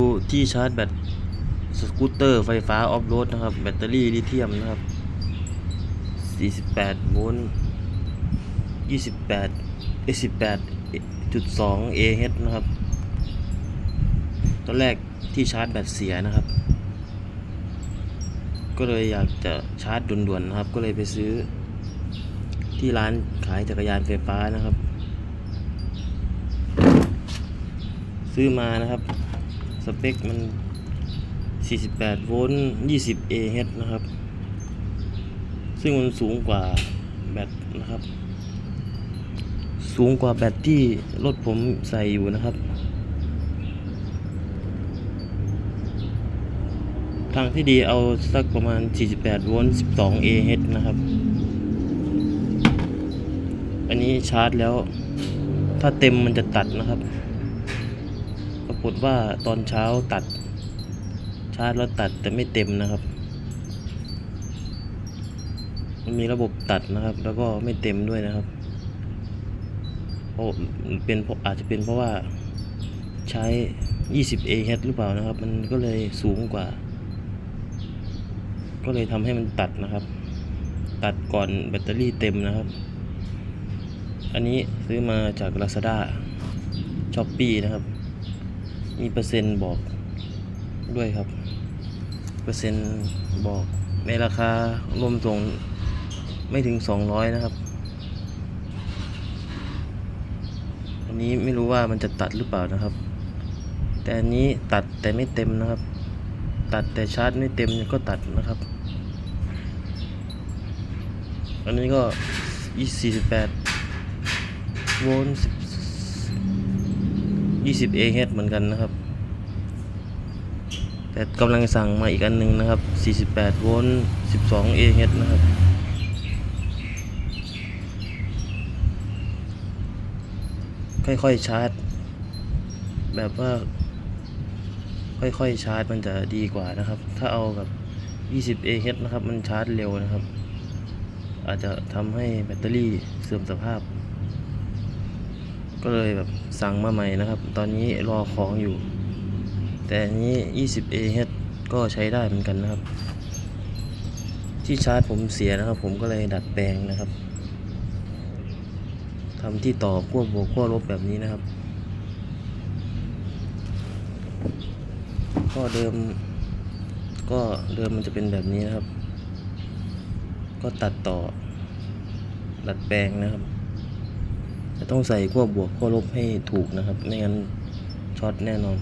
ดูที่ชาร์จแบตสกูตเตอร์ไฟฟ้าออฟโรดนะครับ แบตเตอรี่ลิเธียมนะครับ 48 โวลต์ 28 18.2 AH นะครับ ตอนแรกที่ชาร์จแบตเสียนะครับ ก็เลยอยากจะชาร์จด่วนๆนะครับ ก็เลยไปซื้อ ที่ร้านขายจักรยานไฟฟ้านะครับ ซื้อมานะครับ สเปคมัน 48 โวลต์ 20 AH นะครับ ซึ่งมันสูงกว่าแบตนะครับ สูงกว่าแบตที่รถผมใส่อยู่นะครับ ทางที่ดีเอาสักประมาณ 48 โวลต์ 12 AH นะครับ อันนี้ชาร์จแล้ว ถ้าเต็มมันจะตัดนะครับ ปรากฏว่าตอนเช้าตัด ชาร์จแล้วตัดแต่ไม่เต็มนะครับ มันมีระบบตัดนะครับ แล้วก็ไม่เต็มด้วยนะครับโอ้เป็นเพราะอาจจะเป็นเพราะว่าใช้ 20 AH หรือเปล่านะครับ มันก็เลยสูงกว่า ก็เลยทำให้มันตัดนะครับ ตัดก่อนแบตเตอรี่เต็มนะครับ อันนี้ซื้อมาจาก Lazada s h o p e e นะครับ มีเปอร์เซ็นต์บอกด้วยครับ เปอร์เซ็นต์บอกในราคารวมส่งไม่ถึง 200 นะครับ อันนี้ไม่รู้ว่ามันจะตัดหรือเปล่านะครับ แต่อันนี้ตัดแต่ไม่เต็มนะครับ ตัดแต่ชาร์จไม่เต็มก็ตัดนะครับ อันนี้ก็ 48 โวลต์ 20 AH เหมือนกันนะครับ แต่กำลังสั่งมาอีกอันหนึงนะครับ 48 โวลต์ 12 AH นะครับค่อยๆชาร์จ แบบว่า ค่อยๆชาร์จมันจะดีกว่านะครับ ถ้าเอาแบบ 20 AH นะครับ มันชาร์จเร็วนะครับ อาจจะทำให้แบตเตอรี่เสื่อมสภาพ ก็เลยแบบสั่งมาใหม่นะครับ ตอนนี้รอของอยู่ แต่อันนี้ 20 AH ก็ใช้ได้เหมือนกันนะครับ ที่ชาร์จผมเสียนะครับ ผมก็เลยดัดแปลงนะครับทำที่ต่อขั้วบวกขั้วลบแบบนี้นะครับก็เดิม ก็เดิมมันจะเป็นแบบนี้นะครับ ก็ตัดต่อดัดแปลงนะครับ จะต้องใส่ขั้วบวกขั้วลบให้ถูกนะครับ ไม่งั้นช็อตแน่นอน